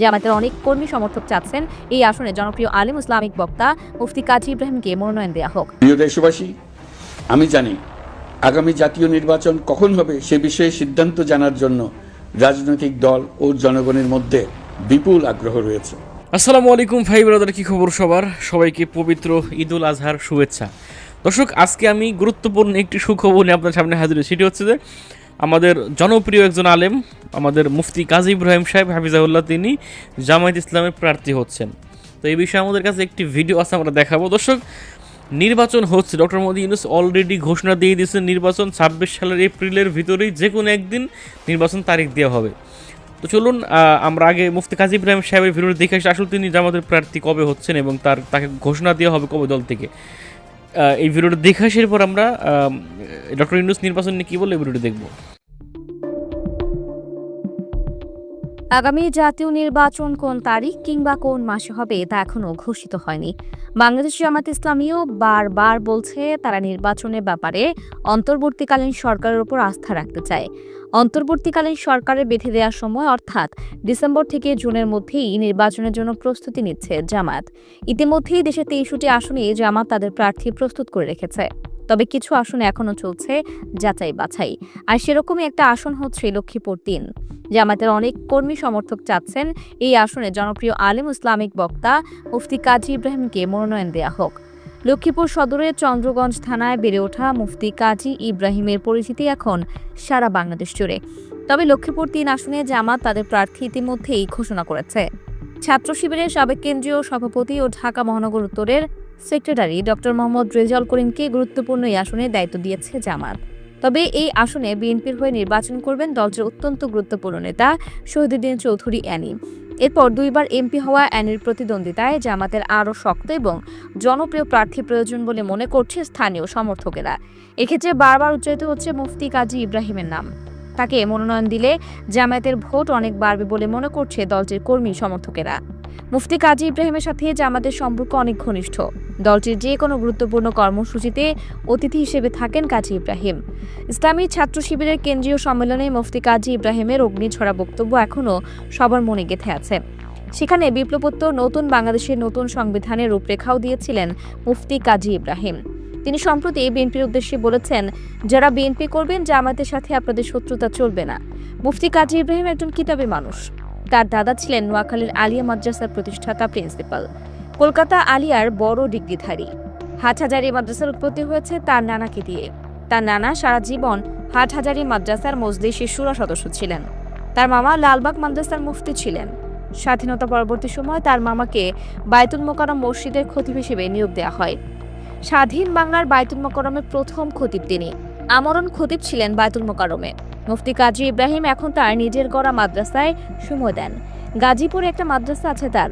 জামায়াতের অনেক কর্মী সমর্থক চাচ্ছেন এই আসনে জনপ্রিয় আলিম ইসলামিক বক্তা মুফতি কাজী ইব্রাহিমকে মনোনয়ন দেওয়া হোক। প্রিয় দেশবাসী আমি জানি আগামী জাতীয় নির্বাচন কখন হবে সে বিষয়ে সিদ্ধান্ত জানার জন্য রাজনৈতিক দল ও জনগণের মধ্যে বিপুল আগ্রহ রয়েছে। আসসালামু আলাইকুম ভাই ব্রাদার কি খবর সবার? সবাইকে পবিত্র ঈদ উল আজহার শুভেচ্ছা। দর্শক আজকে আমি গুরুত্বপূর্ণ একটি সুখবর নিয়ে আপনার সামনে হাজির হয়েছি। সেটি হচ্ছে যে আমাদের জনপ্রিয় একজন আলেম, আমাদের মুফতি কাজী ইব্রাহিম সাহেব হাফিজাউল্লাহ তিনি জামায়াত ইসলামের প্রার্থী হচ্ছেন। তো এই বিষয়ে আমাদের কাছে একটি ভিডিও আছে, আমরা দেখাবো। দর্শক, নির্বাচন হচ্ছে। ডক্টর মোদী ইউনুস অলরেডি ঘোষণা দিয়ে দিয়েছেন, নির্বাচন ছাব্বিশ সালের এপ্রিলের ভিতরেই যে কোনো একদিন নির্বাচন তারিখ দেওয়া হবে। তো চলুন আমরা আগে মুফতি কাজী ইব্রাহিম সাহেবের ভিডিও দেখে আসি, আসলে তিনি জামাতের প্রার্থী কবে হচ্ছেন এবং তার, তাকে ঘোষণা দেওয়া হবে কবে দল থেকে। এই ভিডিওটা দেখে আসার পর আমরা ডক্টর ইউনুস নির্বাচন নিয়ে কী বলে এই ভিডিওটা দেখব। আগামী জাতীয় নির্বাচন কোন তারিখ কিংবা কোন মাসে হবে, তা এখনও ঘোষিত হয়নি। বাংলাদেশ জামাত ইসলামীও বারবার বলছে তারা নির্বাচনের ব্যাপারে অন্তর্বর্তীকালীন সরকারের উপর আস্থা রাখতে চায়। অন্তর্বর্তীকালীন সরকারের বেঁধে দেওয়ার সময় অর্থাৎ ডিসেম্বর থেকে জুনের মধ্যেই নির্বাচনের জন্য প্রস্তুতি নিচ্ছে জামাত। ইতিমধ্যেই দেশে তেইশটি আসনে জামাত তাদের প্রার্থী প্রস্তুত করে রেখেছে। তবে কিছু আসনে এখনও চলছে যাচাই বাছাই। আর সেরকমই একটা আসন হচ্ছে লক্ষ্মীপুর তিন জামাতের অনেক কর্মী সমর্থক চাচ্ছেন এই আসনে জনপ্রিয় আলিম ইসলামিক বক্তা মুফতি কাজী ইব্রাহিমকে মনোনয়ন দেওয়া হোক। লক্ষ্মীপুর সদরের চন্দ্রগঞ্জ থানায় বেড়ে ওঠা মুফতি কাজী ইব্রাহিমের পরিচিতি এখন সারা বাংলাদেশ জুড়ে। তবে লক্ষ্মীপুর তিন আসনে জামাত তাদের প্রার্থী ইতিমধ্যেই ঘোষণা করেছে। ছাত্র শিবিরের সাবেক কেন্দ্রীয় সভাপতি ও ঢাকা মহানগর উত্তরের সেক্রেটারি ডক্টর মোহাম্মদ রেজাল করিমকে গুরুত্বপূর্ণ এই আসনে দায়িত্ব দিয়েছে জামাত। তবে এই আসনে বিএনপির হয়ে নির্বাচন করবেন দলটির অত্যন্ত গুরুত্বপূর্ণ নেতা শহীদুদ্দিন চৌধুরী অ্যানি। এরপর দুইবার এমপি হওয়া অ্যানির প্রতিদ্বন্দ্বিতায় জামাতের আরও শক্ত এবং জনপ্রিয় প্রার্থী প্রয়োজন বলে মনে করছে স্থানীয় সমর্থকেরা। এক্ষেত্রে বারবার উচ্চারিত হচ্ছে মুফতি কাজী ইব্রাহিমের নাম। তাকে মনোনয়ন দিলে জামায়াতের ভোট অনেক বাড়বে বলে মনে করছে দলটির কর্মী সমর্থকেরা। মুফতি কাজী ইব্রাহিমের সাথে জামাতের সম্পর্ক অনেক ঘনিষ্ঠ। দলটির যে কোনো গুরুত্বপূর্ণ কর্মসূচিতে অতিথি হিসেবে থাকেন কাজী ইব্রাহিম। ইসলামী ছাত্র শিবিরের কেন্দ্রীয় সম্মেলনে মুফতি কাজী ইব্রাহিমের অগ্নিছড়া বক্তব্য এখনও সবার মনে গেঁথে আছে। সেখানে বিপ্লবোত্তর নতুন বাংলাদেশের নতুন সংবিধানের রূপরেখাও দিয়েছিলেন মুফতি কাজী ইব্রাহিম। তিনি সম্প্রতি বিএনপির উদ্দেশ্যে বলেছেন, যারা বিএনপি করবেন জামাতের সাথে আপনাদের শত্রুতা চলবে না। মুফতি কাজী ইব্রাহিম একজন কিতাবী মানুষ। তার দাদা ছিলেন নোয়াখালীর আলিয়া মাদ্রাসার প্রতিষ্ঠাতা প্রিন্সিপাল। কলকাতা আলিয়ার বড় ডিগ্রিধারী। হাটহাজারি মাদ্রাসার উৎপত্তি হয়েছে তার নানাকে দিয়ে। তার নানা সারা জীবন হাটহাজারি মাদ্রাসার মজলিসের সুরা সদস্য ছিলেন। তার মামা লালবাগ মাদ্রাসার মুফতি ছিলেন। স্বাধীনতা পরবর্তী সময় তার মামাকে বায়তুল মোকারম মসজিদের খতিব হিসেবে নিয়োগ দেওয়া হয়। স্বাধীন বাংলার বায়তুল মোকারমের প্রথম খতিব তিনি। আমরণ খতিব ছিলেন বায়তুল মোকারমে মুফতি কাজী ইব্রাহিম এখন তার নিজের গড়া মাদ্রাসায় সময় দেন। গাজীপুরে একটা মাদ্রাসা আছে তার।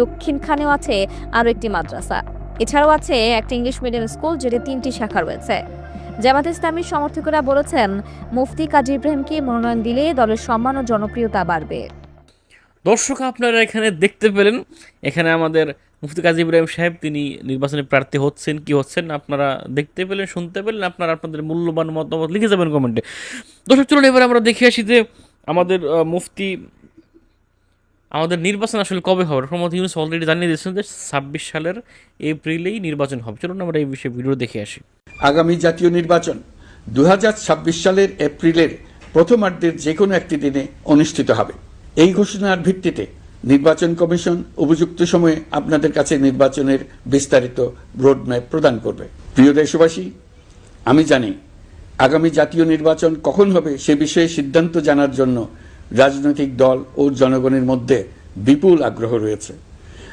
দক্ষিণখানেও আছে আরও একটি মাদ্রাসা। এছাড়াও আছে একটা ইংলিশ মিডিয়াম স্কুল যেটি তিনটি শাখা রয়েছে। জামাত ইসলামীর সমর্থকেরা বলেছেন, মুফতি কাজী ইব্রাহিমকে মনোনয়ন দিলে দলের সম্মান ও জনপ্রিয়তা বাড়বে। দর্শক, আপনারা এখানে দেখতে পেলেন, এখানে আমাদের মুফতি কাজী ইব্রাহিম সাহেব, তিনি নির্বাচনে প্রার্থী হচ্ছেন, কি হচ্ছেন আপনারা দেখতে পেলেন, শুনতে পেলেন, আপনারা আপনাদের মূল্যবান মতামত লিখে যাবেন কমেন্টে। দর্শক, চলুন, এবার আমরা দেখে আসি যে আমাদের মুফতি, আমাদের নির্বাচন আসলে কবে হবে? মোহাম্মদ ইউনুস অলরেডি জানিয়ে দিয়েছেন যে ছাব্বিশ সালের এপ্রিলেই নির্বাচন হবে। চলুন, আমরা এই বিষয়ে ভিডিও দেখে আসি। আগামী জাতীয় নির্বাচন দুই হাজার ছাব্বিশ সালের এপ্রিলের প্রথমার্ধের যে কোনো একটি দিনে অনুষ্ঠিত হবে। এই ঘোষণার ভিত্তিতে নির্বাচন কমিশন উপযুক্ত সময়ে আপনাদের কাছে নির্বাচনের বিস্তারিত রোডম্যাপ প্রদান করবে। প্রিয় দেশবাসী, আমি জানি আগামী জাতীয় নির্বাচন কখন হবে সে বিষয়ে সিদ্ধান্ত জানার জন্য রাজনৈতিক দল ও জনগণের মধ্যে বিপুল আগ্রহ রয়েছে।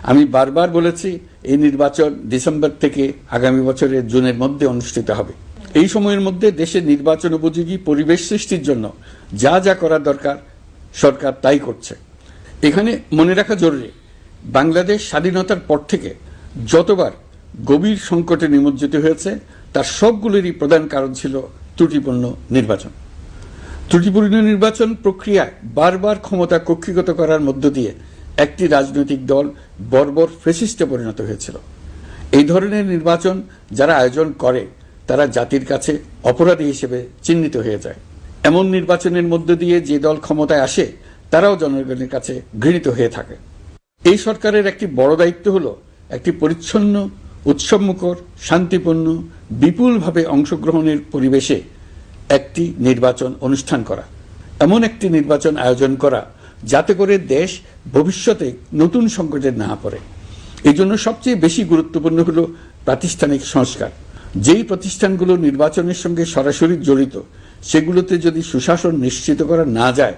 আমি বারবার বলেছি, এই নির্বাচন ডিসেম্বর থেকে আগামী বছরের জুনের মধ্যে অনুষ্ঠিত হবে। এই সময়ের মধ্যে দেশের নির্বাচন উপযোগী পরিবেশ সৃষ্টির জন্য যা যা করা দরকার সরকার তাই করছে। এখানে মনে রাখা জরুরি, বাংলাদেশ স্বাধীনতার পর থেকে যতবার গভীর সংকটে নিমজ্জিত হয়েছে, তার সবগুলোরই প্রধান কারণ ছিল ত্রুটিপূর্ণ নির্বাচন। ত্রুটিপূর্ণ নির্বাচন প্রক্রিয়ায় বারবার ক্ষমতা কক্ষিগত করার মধ্য দিয়ে একটি রাজনৈতিক দল বর্বর ফেসিস্টে পরিণত হয়েছিল। এই ধরনের নির্বাচন যারা আয়োজন করে, তারা জাতির কাছে অপরাধী হিসেবে চিহ্নিত হয়ে যায়। এমন নির্বাচনের মধ্য দিয়ে যে দল ক্ষমতায় আসে তারাও জনগণের কাছে ঘৃণিত হয়ে থাকে। এই সরকারের একটি বড় দায়িত্ব হল একটি পরিচ্ছন্ন, উৎসবমুখর, শান্তিপূর্ণ, বিপুলভাবে অংশগ্রহণের পরিবেশে একটি নির্বাচন অনুষ্ঠান করা। এমন একটি নির্বাচন আয়োজন করা যাতে করে দেশ ভবিষ্যতে নতুন সংকটে না পড়ে। এই জন্য সবচেয়ে বেশি গুরুত্বপূর্ণ হল প্রাতিষ্ঠানিক সংস্কার। যেই প্রতিষ্ঠানগুলো নির্বাচনের সঙ্গে সরাসরি জড়িত, সেগুলোতে যদি সুশাসন নিশ্চিত করা না যায়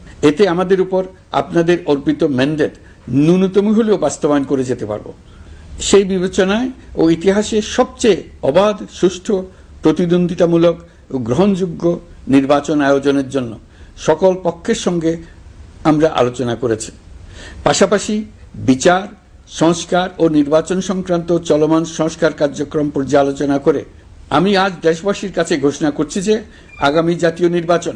এতে আমাদের উপর আপনাদের অর্পিত ম্যান্ডেট ন্যূনতম হলেও বাস্তবায়ন করে যেতে পারব। সেই বিবেচনায় ও ইতিহাসে সবচেয়ে অবাধ, সুষ্ঠু, প্রতিদ্বন্দ্বিতামূলক ও গ্রহণযোগ্য নির্বাচন আয়োজনের জন্য সকল পক্ষের সঙ্গে আমরা আলোচনা করেছি। পাশাপাশি বিচার, সংস্কার ও নির্বাচন সংক্রান্ত চলমান সংস্কার কার্যক্রম পর্যালোচনা করে আমি আজ দেশবাসীর কাছে ঘোষণা করছি যে আগামী জাতীয় নির্বাচন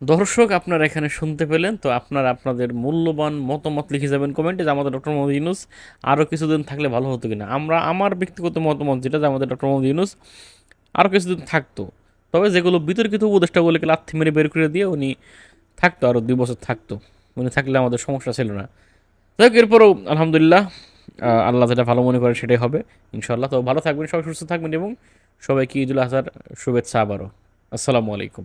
দর্শক, আপনারা এখানে শুনতে পেলেন, তো আপনারা আপনাদের মূল্যবান মতামত লিখে যাবেন কমেন্টে, যে আমাদের ডক্টর মোহাম্মদ ইউনুস আরও কিছুদিন থাকলে ভালো হতো কিনা। আমরা আমার ব্যক্তিগত মতামত যেটা, যে আমাদের ডক্টর মোহাম্মদ ইউনুস আরও কিছুদিন থাকতো। তবে যেগুলো বিতর্কিত উপদেষ্টাগুলোকে লাথি মেরে বের করে দিয়ে উনি থাকতো, আরও দুই বছর থাকতো। উনি থাকলে আমাদের সমস্যা ছিল না। যাই হোক, এরপরও আলহামদুলিল্লাহ আল্লাহ যেটা ভালো মনে করে সেটাই হবে ইনশাল্লাহ তো ভালো থাকবেন, সবাই সুস্থ থাকবেন এবং সবাইকে ঈদুল আজহার শুভেচ্ছা আবারও। আসসালামু আলাইকুম।